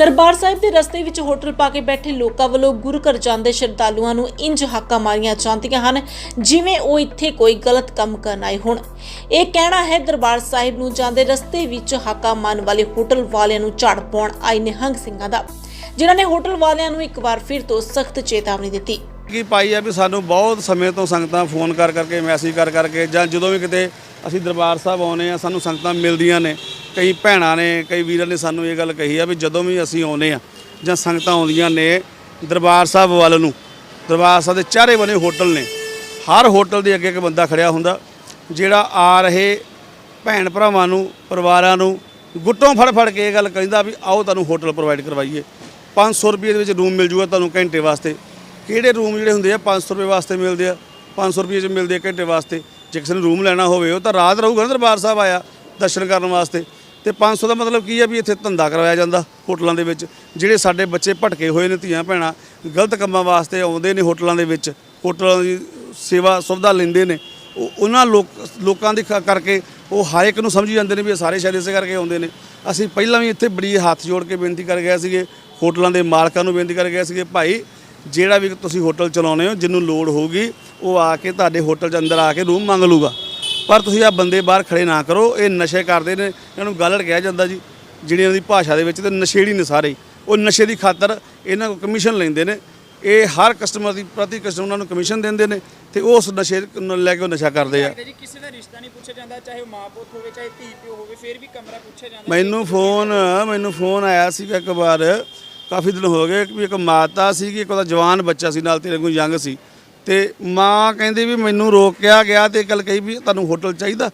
ਦਰਬਾਰ ਸਾਹਿਬ ਦੇ ਰਸਤੇ ਵਿੱਚ ਹੋਟਲ ਪਾ ਕੇ ਬੈਠੇ ਲੋਕਾਂ ਵੱਲੋਂ ਗੁਰੂ ਘਰ ਜਾਂਦੇ ਸ਼ਰਧਾਲੂਆਂ ਨੂੰ ਇੰਜ ਹਾਕਾਂ ਮਾਰੀਆਂ ਜਾਂਦੀਆਂ ਹਨ, ਜਿਵੇਂ ਉਹ ਇੱਥੇ ਕੋਈ ਗਲਤ ਕੰਮ ਕਰਨ ਆਏ ਹੋਣ। ਇਹ ਕਹਿਣਾ ਹੈ, ਦਰਬਾਰ ਸਾਹਿਬ ਨੂੰ ਜਾਂਦੇ ਰਸਤੇ ਵਿੱਚ ਹਾਕਾਂ ਮਾਰਨ ਵਾਲੇ ਹੋਟਲ ਵਾਲਿਆਂ ਨੂੰ ਝਾੜ ਪਾਉਣ ਆਏ ਨਿਹੰਗ ਸਿੰਘਾਂ ਦਾ, ਜਿਨ੍ਹਾਂ ਨੇ ਹੋਟਲ ਵਾਲਿਆਂ ਨੂੰ ਇੱਕ ਵਾਰ ਫਿਰ ਤੋਂ ਸਖਤ ਚੇਤਾਵਨੀ ਦਿੱਤੀ। ਕੀ ਪਾਈ ਆ ਵੀ ਸਾਨੂੰ ਬਹੁਤ ਸਮੇਂ ਤੋਂ ਸੰਗਤਾਂ ਫੋਨ ਕਰ ਕਰਕੇ, ਮੈਸੇਜ ਕਰ ਕਰਕੇ, ਜਾਂ ਜਦੋਂ ਵੀ ਕਿਤੇ ਅਸੀਂ ਦਰਬਾਰ ਸਾਹਿਬ ਆਉਨੇ ਆ ਸਾਨੂੰ ਸੰਗਤਾਂ ਮਿਲਦੀਆਂ ਨੇ। ਕਈ ਭੈਣਾਂ ਨੇ, ਕਈ ਵੀਰਾਂ ਨੇ ਸਾਨੂੰ ਇਹ ਗੱਲ ਕਹੀ ਆ ਵੀ ਜਦੋਂ ਵੀ ਅਸੀਂ ਆਉਨੇ ਆ ਜਾਂ ਸੰਗਤਾਂ ਆਉਂਦੀਆਂ ਨੇ ਦਰਬਾਰ ਸਾਹਿਬ ਵੱਲ ਨੂੰ, ਦਰਬਾਰ ਸਾਹਿਬ ਦੇ ਚਾਰੇ ਬਨੇ ਹੋਟਲ ਨੇ, ਹਰ ਹੋਟਲ ਦੇ ਅੱਗੇ ਇੱਕ ਬੰਦਾ ਖੜਿਆ ਹੁੰਦਾ, ਜਿਹੜਾ ਆ ਰਹੇ ਭੈਣ ਭਰਾਵਾਂ ਨੂੰ, ਪਰਿਵਾਰਾਂ ਨੂੰ ਗੁੱਟੋਂ ਫੜ ਫੜ ਕੇ ਇਹ ਗੱਲ ਕਹਿੰਦਾ ਵੀ ਆਓ ਤੁਹਾਨੂੰ ਹੋਟਲ ਪ੍ਰੋਵਾਈਡ ਕਰਵਾਈਏ। 500 ਰੁਪਏ ਦੇ ਵਿੱਚ ਰੂਮ ਮਿਲ ਜੂਗਾ ਤੁਹਾਨੂੰ ਘੰਟੇ ਵਾਸਤੇ। ਕਿਹੜੇ ਰੂਮ ਜਿਹੜੇ ਹੁੰਦੇ ਆ 500 ਰੁਪਏ ਵਾਸਤੇ ਮਿਲਦੇ ਆ 500 ਰੁਪਏ 'ਚ ਮਿਲਦੇ ਆ ਘੰਟੇ ਵਾਸਤੇ। ਜੇ ਕਿਸੇ ਨੂੰ ਰੂਮ ਲੈਣਾ ਹੋਵੇ, ਉਹ ਤਾਂ ਰਾਤ ਰਹੂਗਾ ਨਾ ਦਰਬਾਰ ਸਾਹਿਬ ਆਇਆ, ਦਰਸ਼ਨ ਕਰਨ ਵਾਸਤੇ। ਤੇ 500 ਦਾ ਮਤਲਬ ਕੀ ਹੈ ਵੀ ਇੱਥੇ ਧੰਦਾ ਕਰਵਾਇਆ ਜਾਂਦਾ ਹੋਟਲਾਂ ਦੇ ਵਿੱਚ, ਜਿਹੜੇ ਸਾਡੇ ਬੱਚੇ ਭਟਕੇ ਹੋਏ ਨੇ ਧੀਆਂ ਭੈਣਾਂ, ਗਲਤ ਕੰਮਾਂ ਵਾਸਤੇ ਆਉਂਦੇ ਨੇ ਹੋਟਲਾਂ ਦੇ ਵਿੱਚ, ਹੋਟਲਾਂ ਦੀ ਸੇਵਾ ਸੁਵਿਧਾ ਲੈਂਦੇ ਨੇ। ਉਹ ਉਹਨਾਂ ਲੋਕ, ਲੋਕਾਂ ਦੀ ਖ- ਕਰਕੇ ਉਹ ਹਰ ਇੱਕ ਨੂੰ ਸਮਝੀ ਜਾਂਦੇ ਨੇ ਵੀ ਇਹ ਸਾਰੇ ਸ਼ਹਿਰ ਇਸੇ ਕਰਕੇ ਆਉਂਦੇ ਨੇ। ਅਸੀਂ ਪਹਿਲਾਂ ਵੀ ਇੱਥੇ ਬੜੀ ਹੱਥ ਜੋੜ ਕੇ ਬੇਨਤੀ ਕਰ ਗਏ ਸੀਗੇ, ਹੋਟਲਾਂ ਦੇ ਮਾਲਕਾਂ ਨੂੰ ਬੇਨਤੀ ਕਰ ਗਏ ਸੀਗੇ, ਭਾਈ, ਜਿਹੜਾ ਵੀ ਤੁਸੀਂ ਹੋਟਲ ਚਲਾਉਂਦੇ ਹੋ, ਜਿਹਨੂੰ ਲੋੜ ਹੋਊਗੀ, ਉਹ ਆ ਕੇ ਤੁਹਾਡੇ ਹੋਟਲ ਦੇ ਅੰਦਰ ਆ ਕੇ ਰੂਮ ਮੰਗ ਲੂਗਾ ਪਰ ਤੁਸੀਂ ਆ ਬੰਦੇ ਬਾਹਰ ਖੜੇ ਨਾ ਕਰੋ ਇਹ ਨਸ਼ੇ ਕਰਦੇ ਨੇ ਇਹਨਾਂ ਨੂੰ ਗਾਲੜ ਕਿਹਾ ਜਾਂਦਾ ਜੀ। ਜਿਹੜੀਆਂ ਦੀ ਭਾਸ਼ਾ ਦੇ ਵਿੱਚ ਤੇ ਨਸ਼ੇੜੀ ਨੇ ਸਾਰੇ। ਉਹ ਨਸ਼ੇ ਦੀ ਖਾਤਰ ਇਹਨਾਂ ਕੋਲ ਕਮਿਸ਼ਨ ਲੈਂਦੇ ਨੇ। ਇਹ ਹਰ ਕਸਟਮਰ ਦੀ ਪ੍ਰਤੀ ਕਸਟਮਰ ਉਹਨਾਂ ਨੂੰ ਕਮਿਸ਼ਨ ਦਿੰਦੇ ਨੇ ਤੇ ਉਸ ਨਸ਼ੇ ਨੂੰ ਲੈ ਕੇ ਉਹ ਨਸ਼ਾ ਕਰਦੇ ਆ। ਕਿਸੇ ਦਾ ਰਿਸ਼ਤਾ ਨਹੀਂ ਪੁੱਛਿਆ ਜਾਂਦਾ ਚਾਹੇ ਉਹ ਮਾਂ ਪੁੱਤ ਹੋਵੇ ਚਾਹੇ ਧੀ ਪਿਓ ਹੋਵੇ ਫਿਰ ਵੀ ਕਮਰਾ ਪੁੱਛਿਆ ਜਾਂਦਾ। ਮੈਨੂੰ ਫੋਨ ਮੈਨੂੰ ਫੋਨ ਆਇਆ ਸੀਗਾ ਇੱਕ ਵਾਰ ਕਾਫੀ ਦਿਨ ਹੋ ਗਏ ਵੀ ਇੱਕ ਮਾਤਾ ਸੀਗੀ ਇੱਕ ਉਹਦਾ ਜਵਾਨ ਬੱਚਾ ਸੀ ਨਾਲ ਤੇਰੇ ਕੋਲ ਯੰਗ ਸੀ। ਤੇ ਮਾਂ ਕਹਿੰਦੀ ਵੀ ਮੈਨੂੰ ਰੋਕਿਆ ਗਿਆ ਤੇ ਇੱਕ ਗੱਲ ਕਹੀ ਵੀ ਤੁਹਾਨੂੰ ਹੋਟਲ ਚਾਹੀਦਾ,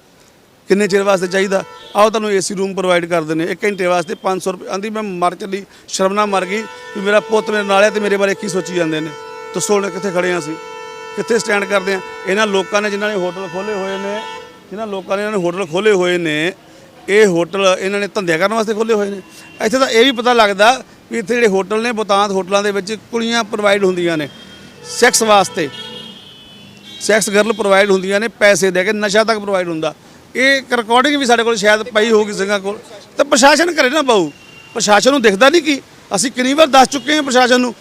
ਕਿੰਨੇ ਚਿਰ ਵਾਸਤੇ ਚਾਹੀਦਾ? ਆਓ ਤੁਹਾਨੂੰ ਏਸੀ ਰੂਮ ਪ੍ਰੋਵਾਈਡ ਕਰ ਦਿੰਦੇ ਇੱਕ ਘੰਟੇ ਵਾਸਤੇ 500 ਰੁਪਏ। ਆਂਦੀ ਮੈਂ ਮਰ ਚੱਲੀ, ਸ਼ਰਮਨਾ ਮਰ ਗਈ ਵੀ ਮੇਰਾ ਪੁੱਤ ਮੇਰੇ ਨਾਲ ਹੈ ਤੇ ਮੇਰੇ ਬਾਰੇ ਕੀ ਸੋਚੀ ਜਾਂਦੇ ਨੇ? ਦੱਸੋ ਹੁਣ ਕਿੱਥੇ ਖੜੇ ਹਾਂ ਅਸੀਂ? ਕਿੱਥੇ ਸਟੈਂਡ ਕਰਦੇ ਆ ਇਹਨਾਂ ਲੋਕਾਂ ਨੇ ਜਿਨ੍ਹਾਂ ਨੇ ਹੋਟਲ ਖੋਲੇ ਹੋਏ ਨੇ, ਜਿਨ੍ਹਾਂ ਲੋਕਾਂ ਨੇ ਇਹਨਾਂ ਨੇ ਹੋਟਲ ਖੋਲੇ ਹੋਏ ਨੇ, ਇਹ ਹੋਟਲ ਇਹਨਾਂ ਨੇ ਧੰਦੇ ਕਰਨ ਵਾਸਤੇ ਖੋਲੇ ਹੋਏ ਨੇ। ਇੱਥੇ ਤਾਂ ਇਹ ਵੀ ਪਤਾ ਲੱਗਦਾ ਵੀ ਇੱਥੇ ਜਿਹੜੇ ਹੋਟਲ ਨੇ, ਬਤਾਂਤ ਹੋਟਲਾਂ ਦੇ ਵਿੱਚ ਕੁੜੀਆਂ ਪ੍ਰੋਵਾਈਡ ਹੁੰਦੀਆਂ ਨੇ। ਸੈਕਸ ਵਾਸਤੇ। ਸੈਕਸ ਗਰਲ ਪ੍ਰੋਵਾਈਡ ਹੁੰਦੀਆਂ ਨੇ ਪੈਸੇ ਦੇ ਕੇ ਨਸ਼ਾ ਤੱਕ ਪ੍ਰੋਵਾਈਡ ਹੁੰਦਾ ਇਹ ਇੱਕ ਰਿਕਾਰਡਿੰਗ ਵੀ ਸਾਡੇ ਕੋਲ ਸ਼ਾਇਦ ਪਈ ਹੋਊਗੀ ਸਿੰਘਾਂ ਕੋਲ ਤਾਂ ਪ੍ਰਸ਼ਾਸਨ ਕਰੇ ਨਾ ਬਾਊ ਪ੍ਰਸ਼ਾਸਨ ਨੂੰ ਦਿਖਦਾ ਨਹੀਂ ਕੀ ਅਸੀਂ ਕਿੰਨੀ ਵਾਰ ਦੱਸ ਚੁੱਕੇ ਹਾਂ ਪ੍ਰਸ਼ਾਸਨ ਨੂੰ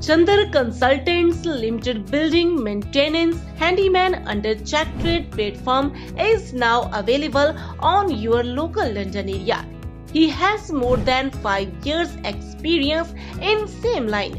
Chandar Consultants Limited building maintenance handyman under Check Trade platform is now available on your local London area. He has more than 5 years experience in same line.